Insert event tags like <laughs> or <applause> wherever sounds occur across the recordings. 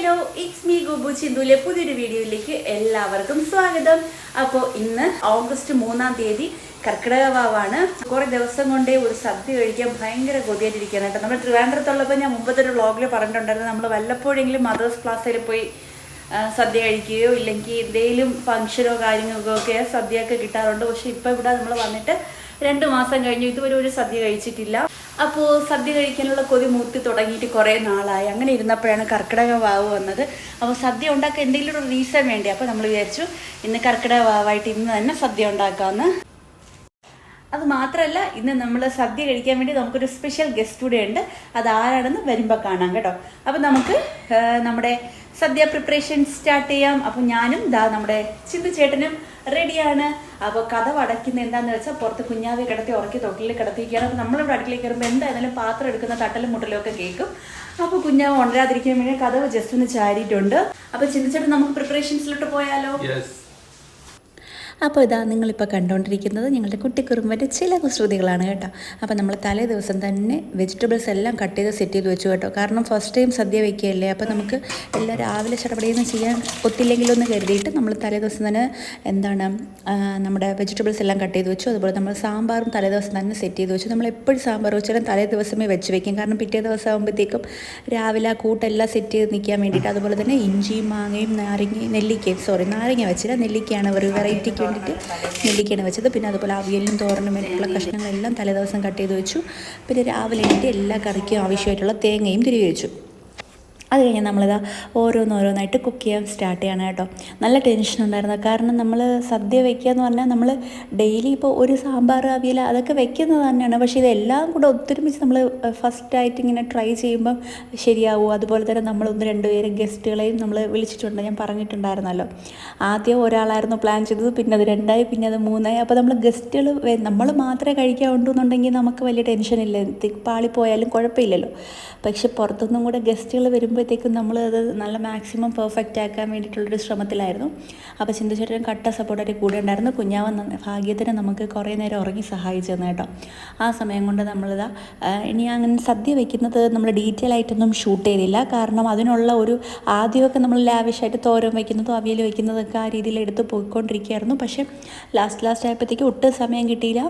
Hello it's me Gobu ചിന്തുവിലെ പുതിയൊരു വീഡിയോയിലേക്ക് എല്ലാവർക്കും സ്വാഗതം. അപ്പോൾ ഇന്ന് ഓഗസ്റ്റ് മൂന്നാം തീയതി കർക്കിടക വാവാണ് കുറെ ദിവസം കൊണ്ടേ ഒരു സദ്യ കഴിക്കാൻ ഭയങ്കര കൊതിയായിട്ടിരിക്കുകയാണ് കേട്ടോ. നമ്മൾ ട്രിവാൻഡ്രത്തുള്ളപ്പോൾ ഞാൻ മുമ്പത്തെ ഒരു വ്ളോഗിൽ പറഞ്ഞിട്ടുണ്ടായിരുന്നു. നമ്മൾ വല്ലപ്പോഴെങ്കിലും മദേഴ്സ് ക്ലാസ്സിൽ പോയി സദ്യ കഴിക്കുകയോ ഇല്ലെങ്കിൽ എന്തെങ്കിലും ഫംഗ്ഷനോ കാര്യങ്ങൾക്കോ ഒക്കെ സദ്യയൊക്കെ കിട്ടാറുണ്ട്. പക്ഷെ ഇപ്പോൾ ഇവിടെ നമ്മൾ വന്നിട്ട് രണ്ട് മാസം കഴിഞ്ഞു. ഇതുവരെ ഒരു സദ്യ കഴിച്ചിട്ടില്ല. അപ്പോൾ സദ്യ കഴിക്കാനുള്ള കൊതി മൂർത്തി തുടങ്ങിയിട്ട് കുറേ നാളായി. അങ്ങനെ ഇരുന്നപ്പോഴാണ് കർക്കിടക വാവ് വന്നത്. അപ്പോൾ സദ്യ ഉണ്ടാക്കാൻ എന്തെങ്കിലും ഒരു റീസൺ വേണ്ടി? അപ്പോൾ നമ്മൾ വിചാരിച്ചു ഇന്ന് കർക്കിടക വാവായിട്ട് ഇന്ന് തന്നെ സദ്യ ഉണ്ടാക്കാമെന്ന് അത് മാത്രമല്ല ഇന്ന് നമ്മൾ സദ്യ കഴിക്കാൻ വേണ്ടി നമുക്കൊരു സ്പെഷ്യൽ ഗസ്റ്റ് കൂടെ ഉണ്ട്. അത് ആരാണെന്ന് വരുമ്പോൾ കാണാം കേട്ടോ. അപ്പം നമുക്ക് നമ്മുടെ സദ്യ പ്രിപ്പറേഷൻ സ്റ്റാർട്ട് ചെയ്യാം. അപ്പം ഞാനും ദാ നമ്മുടെ ചിന്തു ചേട്ടനും റെഡിയാണ് അപ്പോൾ കഥ അടയ്ക്കുന്ന എന്താണെന്ന് വെച്ചാൽ പുറത്ത് കുഞ്ഞാവെ കിടത്തി ഉറക്കി തൊട്ടിൽ കിടത്തിയിരിക്കുകയാണ്. അപ്പോൾ നമ്മളിവിടെ അടുക്കളയിൽ കയറുമ്പോൾ എന്തായാലും പാത്രം എടുക്കുന്ന തട്ടലും മുട്ടലും ഒക്കെ കേൾക്കും. അപ്പോൾ കുഞ്ഞാവ് ഉണരാതിരിക്കാൻ വേണ്ടി കഥവ് ജസ്റ്റ് ഒന്ന് ചാരിയിട്ടുണ്ട്. അപ്പോൾ ചിന്തിച്ചിട്ട് നമുക്ക് പ്രിപ്പറേഷൻസിലോട്ട് പോയാലോ? അപ്പോൾ ഇതാ നിങ്ങളിപ്പോൾ കണ്ടുകൊണ്ടിരിക്കുന്നത് ഞങ്ങളുടെ കുട്ടിക്കുറുമ്പന്റെ ചില കുസൃതികളാണ് കേട്ടോ. അപ്പോൾ നമ്മൾ തലേ ദിവസം തന്നെ വെജിറ്റബിൾസ് എല്ലാം കട്ട് ചെയ്ത് സെറ്റ് ചെയ്ത് വെച്ചു കേട്ടോ. കാരണം ഫസ്റ്റ് ടൈം സദ്യ വയ്ക്കുകയല്ലേ അപ്പോൾ നമുക്ക് എല്ലാ രാവിലെ ചടപടിയൊന്നും ചെയ്യാൻ ഒത്തില്ലെങ്കിലൊന്ന് കരുതിയിട്ട് നമ്മൾ തലേ ദിവസം തന്നെ എന്താണ് നമ്മുടെ വെജിറ്റബിൾസ് എല്ലാം കട്ട് ചെയ്ത് വെച്ചു. അതുപോലെ നമ്മൾ സാമ്പാറും തലേ ദിവസം തന്നെ സെറ്റ് ചെയ്ത് വെച്ചു. നമ്മൾ എപ്പോഴും സാമ്പാർ വെച്ചാലും തലേ ദിവസമേ വെച്ച് വെക്കും. കാരണം പിറ്റേ ദിവസം ആകുമ്പോഴത്തേക്കും രാവിലെ കൂട്ടെല്ലാം സെറ്റ് ചെയ്ത് നിൽക്കാൻ വേണ്ടിയിട്ട് അതുപോലെ തന്നെ ഇഞ്ചിയും മാങ്ങയും നാരങ്ങയും നെല്ലിക്കയും സോറി നാരങ്ങ വെച്ചില്ല നെല്ലിക്കയാണ് ഒരു വെറൈറ്റിക്ക് വേണ്ടിയിട്ട് നെല്ലിക്കയാണ് വെച്ചത്. പിന്നെ അതുപോലെ അവിയലിനും തോരനും വേണ്ടിയിട്ടുള്ള കഷ്ണങ്ങളെല്ലാം തലേദിവസം കട്ട് ചെയ്ത് വെച്ചു. പിന്നെ രാവിലെ എല്ലാ കറിക്കും ആവശ്യമായിട്ടുള്ള തേങ്ങയും തിരികെ വെച്ചു. അത് കഴിഞ്ഞ് നമ്മളിത് ഓരോന്നോരോന്നായിട്ട് കുക്ക് ചെയ്യാൻ സ്റ്റാർട്ട് ചെയ്യണം കേട്ടോ. നല്ല ടെൻഷൻ ഉണ്ടായിരുന്നു. കാരണം നമ്മൾ സദ്യ വെക്കുക എന്ന് പറഞ്ഞാൽ നമ്മൾ ഡെയിലി ഇപ്പോൾ ഒരു സാമ്പാർ അവിയൽ അതൊക്കെ വെക്കുന്നത് തന്നെയാണ്. പക്ഷേ ഇതെല്ലാം കൂടെ ഒത്തൊരുമിച്ച് നമ്മൾ ഫസ്റ്റായിട്ട് ഇങ്ങനെ ട്രൈ ചെയ്യുമ്പം ശരിയാവും? അതുപോലെ തന്നെ നമ്മൾ ഒന്ന് രണ്ട് ഗസ്റ്റുകളെയും നമ്മൾ വിളിച്ചിട്ടുണ്ട്. ഞാൻ പറഞ്ഞിട്ടുണ്ടായിരുന്നല്ലോ. ആദ്യം ഒരാളായിരുന്നു പ്ലാൻ ചെയ്തത് പിന്നെ അത് രണ്ടായി പിന്നെ അത് മൂന്നായി. അപ്പോൾ നമ്മൾ ഗസ്റ്റുകൾ നമ്മൾ മാത്രമേ കഴിക്കാവുണ്ടെന്നുണ്ടെങ്കിൽ നമുക്ക് വലിയ ടെൻഷൻ ടെൻഷനില്ല പാളിപ്പോയാലും കുഴപ്പമില്ലല്ലോ. പക്ഷെ പുറത്തുനിന്നും കൂടെ ഗസ്റ്റുകൾ വരുമ്പോഴത്തേക്കും നമ്മൾ അത് നല്ല മാക്സിമം പെർഫെക്റ്റ് ആക്കാൻ വേണ്ടിയിട്ടുള്ളൊരു ശ്രമത്തിലായിരുന്നു. അപ്പോൾ ചിന്തചേട്ടൻ കട്ട സപ്പോർട്ടായിട്ട് കൂടെ ഉണ്ടായിരുന്നു. കുഞ്ഞാവൻ ഭാഗ്യത്തിന് നമുക്ക് കുറേ നേരം ഉറങ്ങി സഹായിച്ചു തന്നെ കേട്ടോ. ആ സമയം കൊണ്ട് നമ്മളിതാ ഇനി അങ്ങനെ സദ്യ വെക്കുന്നത് നമ്മൾ ഡീറ്റെയിൽ ആയിട്ടൊന്നും ഷൂട്ട് ചെയ്തില്ല. കാരണം അതിനുള്ള ഒരു ആദ്യമൊക്കെ നമ്മൾ ലാവിഷായിട്ട് തോരൻ വയ്ക്കുന്നതും അവിയൽ വയ്ക്കുന്നതൊക്കെ ആ രീതിയിൽ എടുത്ത് പോയിക്കൊണ്ടിരിക്കുകയായിരുന്നു. പക്ഷേ ലാസ്റ്റ് ലാസ്റ്റ് ആയപ്പോഴത്തേക്ക് ഒട്ടും സമയം കിട്ടിയില്ല.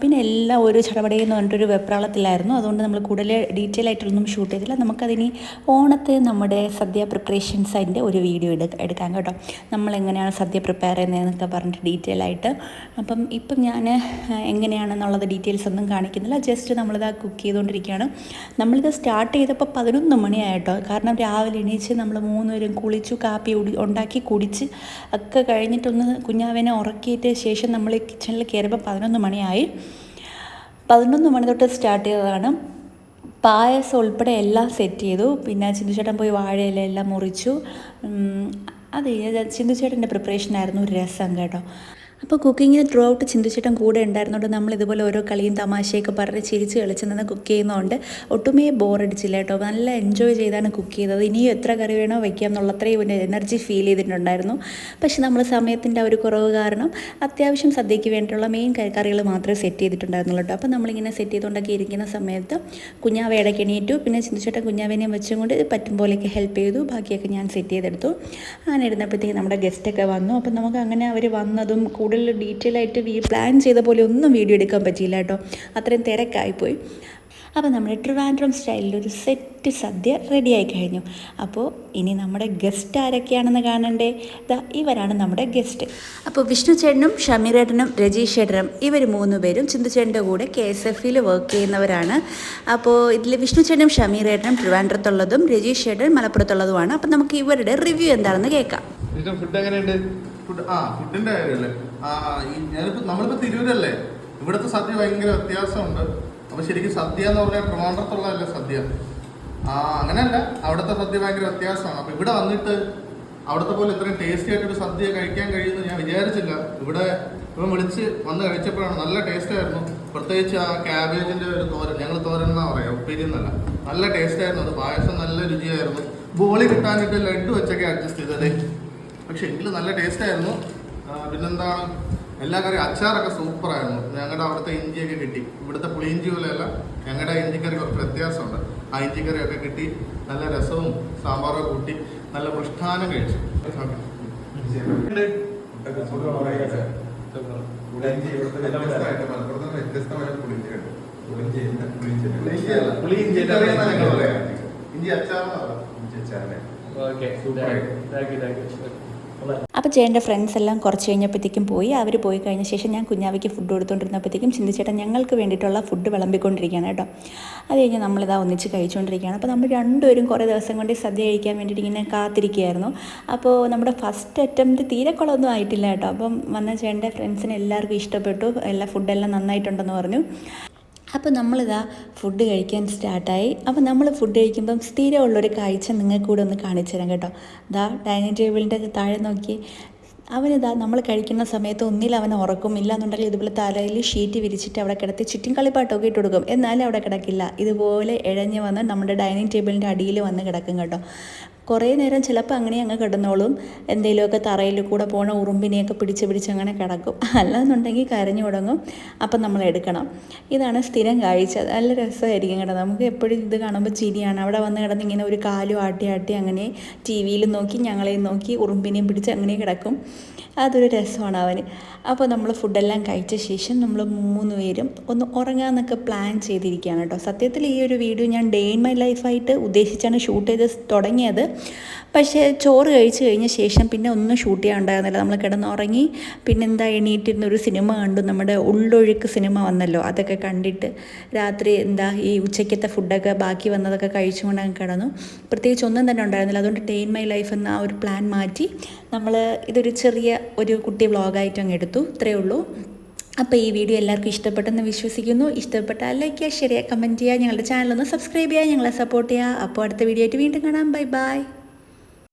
പിന്നെ എല്ലാം ഒരു ചടപടയെന്ന് പറഞ്ഞിട്ടൊരു വെപ്രാളത്തിലായിരുന്നു. അതുകൊണ്ട് നമ്മൾ കൂടുതൽ ഡീറ്റെയിൽ ആയിട്ടൊന്നും ഷൂട്ട് ചെയ്തില്ല. നമുക്കതിനി ഓണത്തെ നമ്മുടെ സദ്യ പ്രിപ്പറേഷൻസ് അതിന്റെ ഒരു വീഡിയോ എടു എടുക്കാം കേട്ടോ. നമ്മൾ എങ്ങനെയാണ് സദ്യ പ്രിപ്പയർ ചെയ്യുന്നതെന്നൊക്കെ പറഞ്ഞിട്ട് ഡീറ്റെയിൽ ആയിട്ട്. അപ്പം ഇപ്പം ഞാൻ എങ്ങനെയാണെന്നുള്ളത് ഡീറ്റെയിൽസ് ഒന്നും കാണിക്കുന്നില്ല. ജസ്റ്റ് നമ്മളിത് കുക്ക് ചെയ്തുകൊണ്ടിരിക്കുകയാണ്. നമ്മളിത് സ്റ്റാർട്ട് ചെയ്തപ്പോൾ പതിനൊന്ന് മണിയായിട്ടോ. കാരണം രാവിലെ എണീച്ച് നമ്മൾ മൂന്നുപേരും കുളിച്ചു കാപ്പി ഉണ്ടാക്കി കുടിച്ച് ഒക്കെ കഴിഞ്ഞിട്ടൊന്ന് കുഞ്ഞാവിനെ ഉറക്കിയിട്ട് ശേഷം നമ്മൾ കിച്ചണിൽ കയറിയപ്പോൾ പതിനൊന്ന് മണിയായി. പതിനൊന്ന് മണി തൊട്ട് സ്റ്റാർട്ട് ചെയ്തതാണ്. പായസം ഉൾപ്പെടെ എല്ലാം സെറ്റ് ചെയ്തു. പിന്നെ ചിന്തുചേട്ടൻ പോയി വാഴയില എല്ലാം മുറിച്ചു. അതെ ചിന്തുചേട്ടന്റെ പ്രിപ്പറേഷനായിരുന്നു രസം കേട്ടോ. അപ്പോൾ കുക്കിങ്ങിന് ത്രൂ ഔട്ട് ചിന്തിച്ചിട്ടും കൂടെ ഉണ്ടായിരുന്നുകൊണ്ട് നമ്മൾ ഇതുപോലെ ഓരോ കളിയും തമാശയൊക്കെ പറഞ്ഞ് ചിരിച്ച് കളിച്ച് നിന്ന് കുക്ക് ചെയ്യുന്നതുകൊണ്ട് ഒട്ടുമേ ബോറടിച്ചില്ല കേട്ടോ. നല്ല എൻജോയ് ചെയ്താണ് കുക്ക് ചെയ്തത്. ഇനിയും എത്ര കറി വേണോ വയ്ക്കാം എന്നുള്ള അത്രയും ഒരു എനർജി ഫീൽ ചെയ്തിട്ടുണ്ടായിരുന്നു. പക്ഷെ നമ്മൾ സമയത്തിന്റെ ഒരു കുറവ് കാരണം അത്യാവശ്യം സദ്യയ്ക്ക് വേണ്ടിയിട്ടുള്ള മെയിൻ കറികൾ മാത്രമേ സെറ്റ് ചെയ്തിട്ടുണ്ടായിരുന്നുള്ളൂ കേട്ടോ. അപ്പോൾ നമ്മളിങ്ങനെ സെറ്റ് ചെയ്തുകൊണ്ടൊക്കെ ഇരിക്കുന്ന സമയത്ത് കുഞ്ഞാവ ഇടയ്ക്ക് എണീറ്റു. പിന്നെ ചിന്തിച്ചിട്ട് കുഞ്ഞാവിനെയും വെച്ചും കൊണ്ട് പറ്റും പോലെയൊക്കെ ഹെൽപ്പ് ചെയ്തു. ബാക്കിയൊക്കെ ഞാൻ സെറ്റ് ചെയ്തെടുത്തു. അങ്ങനെ ഇരുന്നപ്പോഴത്തേക്ക് നമ്മുടെ ഗസ്റ്റൊക്കെ വന്നു. അപ്പോൾ നമുക്ക് അങ്ങനെ അവർ വന്നതും കൂടുതൽ ഡീറ്റെയിൽ ആയിട്ട് വീ പ്ലാൻ ചെയ്ത പോലെ ഒന്നും വീഡിയോ എടുക്കാൻ പറ്റിയില്ല കേട്ടോ. അത്രയും തിരക്കായിപ്പോയി. അപ്പോൾ നമ്മുടെ ട്രിവാൻഡ്രം സ്റ്റൈലിൽ ഒരു സെറ്റ് സദ്യ റെഡിയായി കഴിഞ്ഞു. അപ്പോൾ ഇനി നമ്മുടെ ഗസ്റ്റ് ആരൊക്കെയാണെന്ന് കാണണ്ടേ? ദാ ഇവരാണ് നമ്മുടെ ഗസ്റ്റ് അപ്പോൾ വിഷ്ണു ചേട്ടനും ഷമീറേട്ടനും രജീഷ് ചേട്ടനും ഇവർ മൂന്ന് പേരും ചിന്തുചേട്ടന്റെ കൂടെ കെ എസ് എഫിൽ വർക്ക് ചെയ്യുന്നവരാണ്. അപ്പോൾ ഇതിൽ വിഷ്ണു ചേട്ടനും ഷമീറേട്ടനും ട്രിവാൻഡ്രത്തുള്ളതും രജീഷ് ചേട്ടൻ മലപ്പുറത്തുള്ളതുമാണ്. അപ്പോൾ നമുക്ക് ഇവരുടെ റിവ്യൂ എന്താണെന്ന് കേൾക്കാം. ഫുഡ് എങ്ങനെയുണ്ട്? ഫുഡ് ആ ഫുഡിന്റെ കാര്യമല്ലേ? ഞാനിപ്പോ നമ്മളിപ്പോ തിരൂരല്ലേ? ഇവിടുത്തെ സദ്യ ഭയങ്കര വ്യത്യാസമുണ്ട്. അപ്പൊ ശരിക്കും സദ്യ എന്ന് പറഞ്ഞാൽ ട്രിവാൻഡ്രത്തുള്ളതല്ലേ സദ്യ. ആ അങ്ങനെയല്ല. അവിടുത്തെ സദ്യ ഭയങ്കര വ്യത്യാസമാണ്. അപ്പൊ ഇവിടെ വന്നിട്ട് അവിടുത്തെ പോലെ ഇത്രയും ടേസ്റ്റി ആയിട്ടൊരു സദ്യ കഴിക്കാൻ കഴിയുമെന്ന് ഞാൻ വിചാരിച്ചില്ല. ഇവിടെ ഇപ്പം വിളിച്ച് വന്ന് കഴിച്ചപ്പോഴാണ് നല്ല ടേസ്റ്റ് ആയിരുന്നു. പ്രത്യേകിച്ച് ആ ക്യാബേജിന്റെ ഒരു തോരൻ ഞങ്ങൾ തോരൻ എന്നാ പറയാ ഉപ്പേരി നല്ല ടേസ്റ്റ് ആയിരുന്നു. അത് പായസം നല്ല രുചിയായിരുന്നു. ബോളി കിട്ടാനിട്ട് ലഡു വെച്ചൊക്കെ അഡ്ജസ്റ്റ് ചെയ്തതേ. പക്ഷെ എങ്കിലും നല്ല ടേസ്റ്റ് ആയിരുന്നു. പിന്നെന്താണ്? എല്ലാ കറിയും അച്ചാറൊക്കെ സൂപ്പർ ആയിരുന്നു. ഞങ്ങളുടെ അവിടുത്തെ ഇഞ്ചിയൊക്കെ കിട്ടി. ഇവിടുത്തെ പുളിയിഞ്ചി പോലെയല്ല ഞങ്ങളുടെ ഇഞ്ചിക്കറി കുറച്ച് വ്യത്യാസമുണ്ട്. ആ ഇഞ്ചിക്കറിയൊക്കെ കിട്ടി നല്ല രസവും സാമ്പാറും കൂട്ടി നല്ല മൃഷ്ടാനം കഴിച്ചു. ഇഞ്ചി പറയാ. ഇഞ്ചി അച്ചാറിനെ. Okay super thank you thank you അപ്പോൾ ചേട്ടന്റെ ഫ്രണ്ട്സ് എല്ലാം കുറച്ച് കഴിഞ്ഞപ്പോഴത്തേക്കും പോയി. അവർ പോയി കഴിഞ്ഞ ശേഷം ഞാൻ കുഞ്ഞാവയ്ക്ക് ഫുഡ് കൊടുത്തുകൊണ്ടിരുന്നപ്പോഴത്തേക്കും ചിന്തിച്ചേട്ടൻ ഞങ്ങൾക്ക് വേണ്ടിയിട്ടുള്ള ഫുഡ് വിളമ്പിക്കൊണ്ടിരിക്കുകയാണ് കേട്ടോ. അത് കഴിഞ്ഞ് നമ്മളിതാ ഒന്നിച്ച് കഴിച്ചുകൊണ്ടിരിക്കുകയാണ് അപ്പോൾ നമ്മൾ രണ്ടുപേരും കുറേ ദിവസം കൊണ്ട് സദ്യ കഴിക്കാൻ വേണ്ടിയിട്ട് ഇങ്ങനെ കാത്തിരിക്കുകയായിരുന്നു. അപ്പോൾ നമ്മുടെ ഫസ്റ്റ് അറ്റംപ്റ്റ് തീരെ കുളമൊന്നും ആയിട്ടില്ല കേട്ടോ. അപ്പം വന്ന ചേട്ടന്റെ ഫ്രണ്ട്സിന് എല്ലാവർക്കും ഇഷ്ടപ്പെട്ടു. എല്ലാ ഫുഡെല്ലാം നന്നായിട്ടുണ്ടെന്ന് പറഞ്ഞു. അപ്പോൾ നമ്മളിതാ ഫുഡ് കഴിക്കാൻ സ്റ്റാർട്ടായി. അപ്പോൾ നമ്മൾ ഫുഡ് കഴിക്കുമ്പം സ്ഥിരമുള്ളൊരു കാഴ്ച നിങ്ങൾക്ക് കൂടെ ഒന്ന് കാണിച്ചു തരാം കേട്ടോ. ദാ ഡൈനിങ് ടേബിളിന്റെ താഴെ നോക്കി. അവനിതാ നമ്മൾ കഴിക്കുന്ന സമയത്ത് ഒന്നിൽ അവൻ ഉറക്കും. ഇല്ലാന്നുണ്ടെങ്കിൽ ഇതുപോലെ തലയിൽ ഷീറ്റ് വിരിച്ചിട്ട് അവിടെ കിടത്തി ചുറ്റും കളിപ്പാട്ടൊക്കെ ഇട്ട് കൊടുക്കും. എന്നാലും അവിടെ കിടക്കില്ല. ഇതുപോലെ ഇഴഞ്ഞ് വന്ന് നമ്മുടെ ഡൈനിങ് ടേബിളിന്റെ അടിയിൽ വന്ന് കിടക്കും കേട്ടോ. കുറേ നേരം ചിലപ്പോൾ അങ്ങനെ അങ്ങ് കിടന്നോളും. എന്തെങ്കിലുമൊക്കെ തറയിൽ കൂടെ പോണ ഉറുമ്പിനെയൊക്കെ പിടിച്ച് പിടിച്ച് അങ്ങനെ കിടക്കും. <laughs> അല്ലാന്നുണ്ടെങ്കിൽ കരഞ്ഞു തുടങ്ങും അപ്പം നമ്മൾ എടുക്കണം. ഇതാണ് സ്ഥിരം കാഴ്ച. നല്ല രസമായിരിക്കും കേട്ടോ. നമുക്ക് എപ്പോഴും ഇത് കാണുമ്പോൾ ചിരിയാണ്. അവിടെ വന്ന് കിടന്ന് ഇങ്ങനെ ഒരു കാലും ആട്ടി ആട്ടി അങ്ങനെ ടി വിയിൽ നോക്കി ഞങ്ങളെയും നോക്കി ഉറുമ്പിനെയും പിടിച്ച് അങ്ങനെ കിടക്കും. അതൊരു രസമാണ് അവന്. അപ്പോൾ നമ്മൾ ഫുഡെല്ലാം കഴിച്ച ശേഷം നമ്മൾ മൂന്ന് പേരും ഒന്ന് ഉറങ്ങാമെന്നൊക്കെ പ്ലാൻ ചെയ്തിരിക്കുകയാണ് കേട്ടോ. സത്യത്തിൽ ഈ ഒരു വീഡിയോ ഞാൻ ഡേ ഇൻ മൈ ലൈഫായിട്ട് ഉദ്ദേശിച്ചാണ് ഷൂട്ട് ചെയ്ത് തുടങ്ങിയത്. പക്ഷേ ചോറ് കഴിച്ചു കഴിഞ്ഞ ശേഷം പിന്നെ ഒന്നും ഷൂട്ട് ചെയ്യാൻ ഉണ്ടായിരുന്നില്ല. നമ്മൾ കിടന്നുറങ്ങി പിന്നെന്താ എണീറ്റിരുന്ന ഒരു സിനിമ കണ്ടു. നമ്മുടെ ഉള്ളൊഴുക്ക് സിനിമ വന്നല്ലോ. അതൊക്കെ കണ്ടിട്ട് രാത്രി എന്താ ഈ ഉച്ചയ്ക്കത്തെ ഫുഡൊക്കെ ബാക്കി വന്നതൊക്കെ കഴിച്ചുകൊണ്ട് അങ്ങ് കിടന്നു. പ്രത്യേകിച്ച് ഒന്നും തന്നെ ഉണ്ടായിരുന്നില്ല. അതുകൊണ്ട് ടെയിൻ മൈ ലൈഫ് എന്ന ആ ഒരു പ്ലാൻ മാറ്റി നമ്മൾ ഇതൊരു ചെറിയ ഒരു കുട്ടി വ്ളോഗായിട്ട് അങ്ങ് എടുത്തു. ഇത്രയേ ഉള്ളൂ. അപ്പോൾ ഈ വീഡിയോ എല്ലാവർക്കും ഇഷ്ടപ്പെട്ടെന്ന് വിശ്വസിക്കുന്നു. ഇഷ്ടപ്പെട്ടാൽ ലൈക്ക് ചെയ്യുക ഷെയർ ചെയ്യുക കമന്റ് ചെയ്യുക. ഞങ്ങളുടെ ചാനലൊന്ന് സബ്സ്ക്രൈബ് ചെയ്യുക ഞങ്ങളെ സപ്പോർട്ട് ചെയ്യുക. അപ്പോൾ അടുത്ത വീഡിയോ ആയിട്ട് വീണ്ടും കാണാം. Bye bye